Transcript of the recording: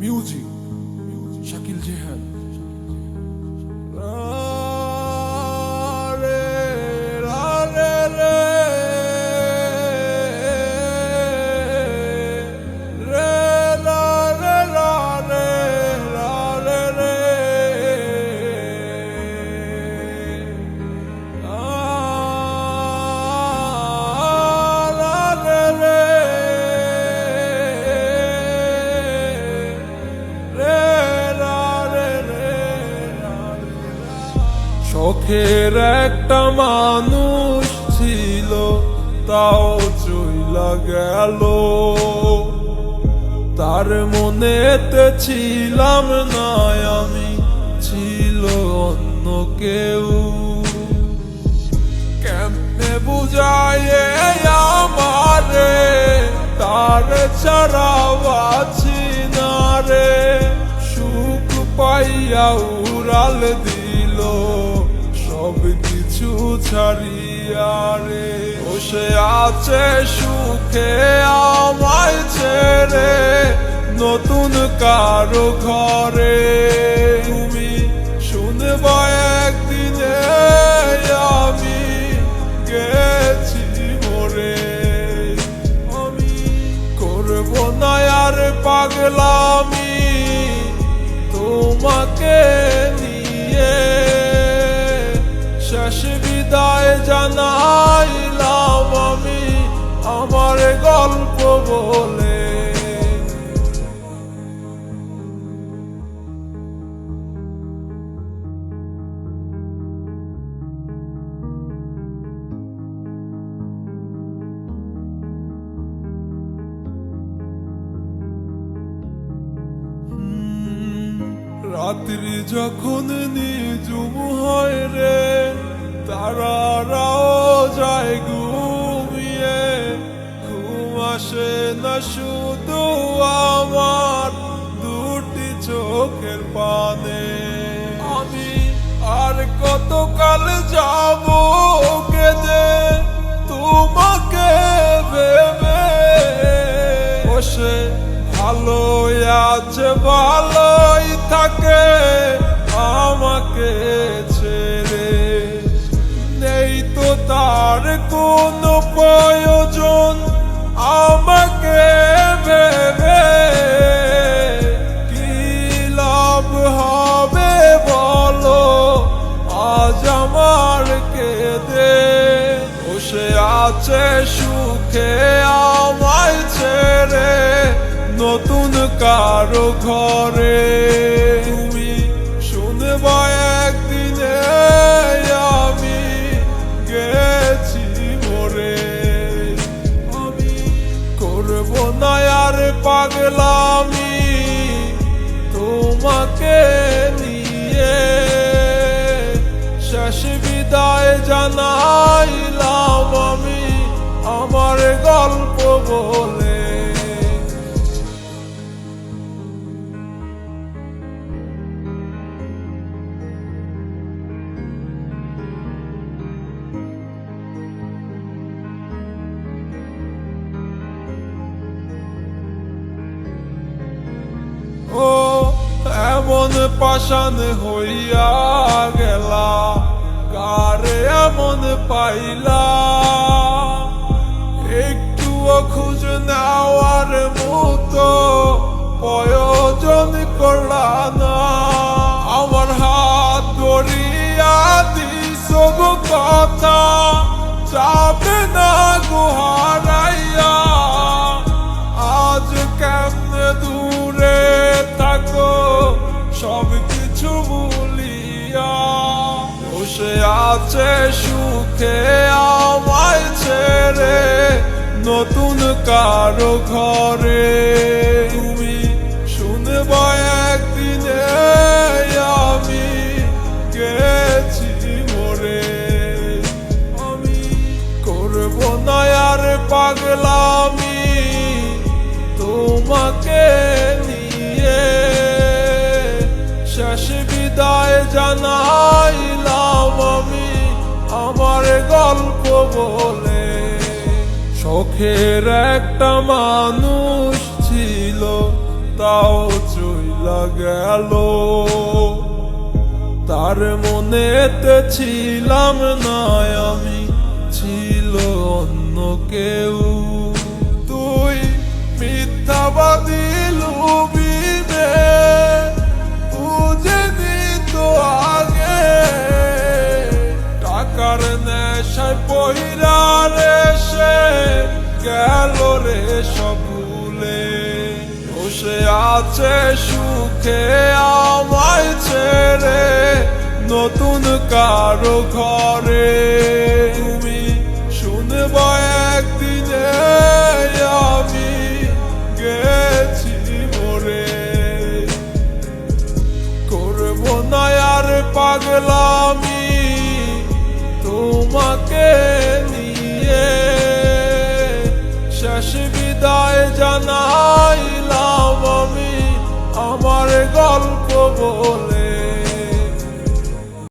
Music Shakil Jehan শখের একটা মানুষ ছিল, তাও চইলা গেল। তার মনেতে ছিলাম না আমি, ছিল অন্য কেউ। কেমনে বুঝায় আমারে, তার ছাড়াও আছি না রে। সুখ পাইয়া উড়াল দিল। সব কিছু ছাড়িয়া রে। বসে আছে সুখে আমায় ছেড়ে, নতুন কারও ঘরে। তুমি শুনবা একদিনে আমি গেছি মরে। আমি করব না আর পাগলামি, তোমাকে বিদায় জানাইলাম আমি আমার গল্প বলে। রাত্রি যখন নিজুম হয় না শুধু আমার দুটি চোখের পানে। আমি আর কতকাল যাব কেঁদে তোমাকে ভেবে? বসে ভালোই আছে, ভালোই থাকে আমাকে ছেড়ে। নেই তো তার কোনো আমার কেঁদে। বসে আছে সুখে আমায় ছেড়ে, নতুন কারও ঘরে। তুমি শুনবা একদিনে আমি গেছি মরে। আমি করব না আর পাগলামি জানাইলাম আমি আমার গল্প বলে। ও এমন পাশান হইয়া গেলা। কারে এমন পাইলা একটুও খুঁজ নেওয়ার মতো প্রয়োজন করলা না। আমার হাত ধরিয়া দিস কথা। যাবে আছে সুখে আমায় ছেড়ে, নতুন কারও ঘরে। তুমি শুনবা একদিনে আমি গেছি মরে। আমি করব না আর পাগলামি তোমাকে নিয়ে। শেষ বিদায় জানাইলাম বলে শখের একটা মানুষ ছিল তাও চইলা গেল। তার মনেতে ছিলাম না আমি গেল রে সবুলে। বসে আছে সুখে আমায় ছেড়ে নতুন কারও ঘরে। Oh.